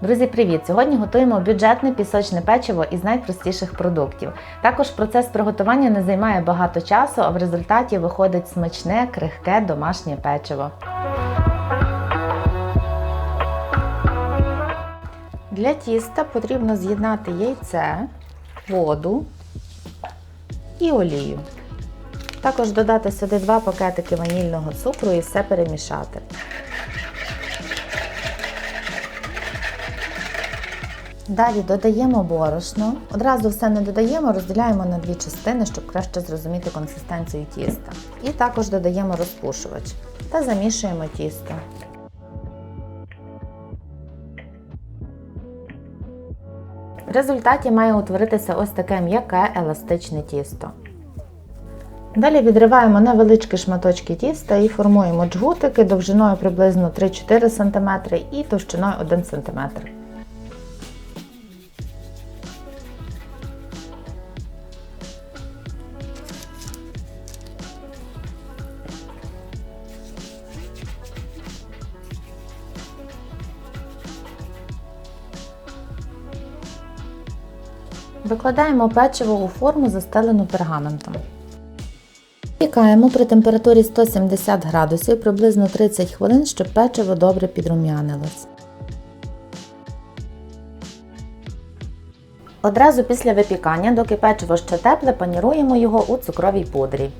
Друзі, привіт! Сьогодні готуємо бюджетне пісочне печиво із найпростіших продуктів. Також процес приготування не займає багато часу, а в результаті виходить смачне, крихке домашнє печиво. Для тіста потрібно з'єднати яйце, воду і олію. Також додати сюди 2 пакетики ванільного цукру і все перемішати. Далі додаємо борошно. Одразу все не додаємо, розділяємо на дві частини, щоб краще зрозуміти консистенцію тіста. І також додаємо розпушувач та замішуємо тісто. В результаті має утворитися ось таке м'яке еластичне тісто. Далі відриваємо невеличкі шматочки тіста і формуємо джгутики довжиною приблизно 3-4 см і товщиною 1 см. Викладаємо печиво у форму, застелену пергаментом. Пікаємо при температурі 170 градусів приблизно 30 хвилин, щоб печиво добре підрум'янилось. Одразу після випікання, доки печиво ще тепле, паніруємо його у цукровій пудрі.